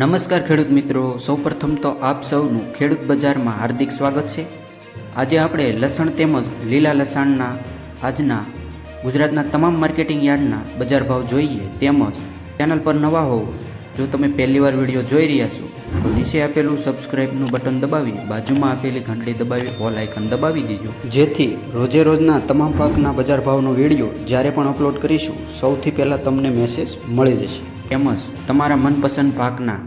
નમસ્કાર ખેડૂત મિત્રો. સૌપ્રથમ તો આપ સૌનું ખેડૂત બજારમાં હાર્દિક સ્વાગત છે. આજે આપણે લસણ તેમજ લીલા લસણના આજના ગુજરાતના તમામ માર્કેટિંગ યાર્ડના બજાર ભાવ જોઈએ તેમજ ચેનલ પર નવા હોવ, જો તમે પહેલીવાર વીડિયો જોઈ રહ્યા છો, તો નીચે આપેલું સબસ્ક્રાઇબનું બટન દબાવી, બાજુમાં આપેલી ઘંટડી દબાવી ઓલ આઇકન દબાવી દેજો. જેથી રોજે રોજના તમામ પાકના બજાર ભાવનો વીડિયો જ્યારે પણ અપલોડ કરીશું, સૌથી પહેલાં તમને મેસેજ મળી જશે. તેમજ તમારા મનપસંદ પાકના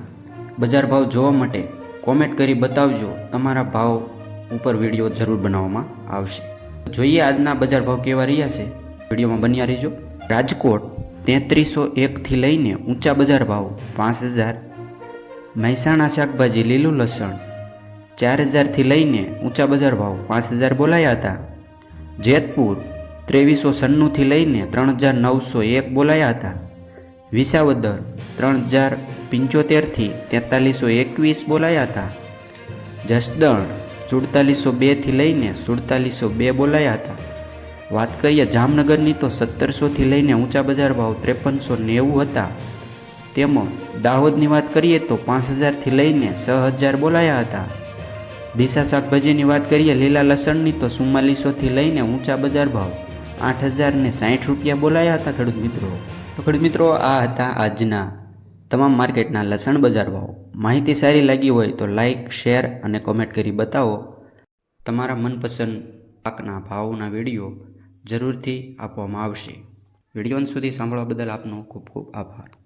બજાર ભાવ જોવા માટે કોમેન્ટ કરી બતાવજો. તમારા ભાવ ઉપર વીડિયો જરૂર બનાવવામાં આવશે. જોઈએ આજના બજાર ભાવ કેવા રહ્યા છે. વિડીયોમાં બન્યા રહેજો. રાજકોટ તેત્રીસો એકથી લઈને ઊંચા બજાર ભાવ પાંચ હજાર. મહેસાણા શાકભાજી લીલું લસણ ચાર હજારથી લઈને ઊંચા બજાર ભાવ પાંચ હજાર બોલાયા હતા. જેતપુર ત્રેવીસો સન્નુંથી લઈને ત્રણ હજાર નવસો એક બોલાયા હતા. વિસાવદર ત્રણ હજાર પંચોતેરથી તેતાલીસો એકવીસ બોલાયા હતા. જસદણ સુડતાલીસો બેથી લઈને સુડતાલીસો બે બોલાયા હતા. વાત કરીએ જામનગરની તો સત્તરસોથી લઈને ઊંચા બજાર ભાવ ત્રેપનસો નેવું હતા. તેમજ દાહોદની વાત કરીએ તો પાંચ હજારથી લઈને છ હજાર બોલાયા હતા. ભીસા શાકભાજીની વાત કરીએ લીલા લસણની તો ચુમ્માલીસોથી લઈને ઊંચા બજાર ભાવ આઠ હજાર ને સાઠ રૂપિયા બોલાયા હતા ખેડૂત મિત્રો. તો ખેડૂત મિત્રો, આ હતા આજના તમામ માર્કેટના લસણ બજાર ભાવ. માહિતી સારી લાગી હોય તો લાઇક શેર અને કોમેન્ટ કરી બતાવો. તમારા મનપસંદ પાકના ભાવના વીડિયો જરૂરથી આપવામાં આવશે. વીડિયો સુધી સાંભળવા બદલ આપનો ખૂબ ખૂબ આભાર.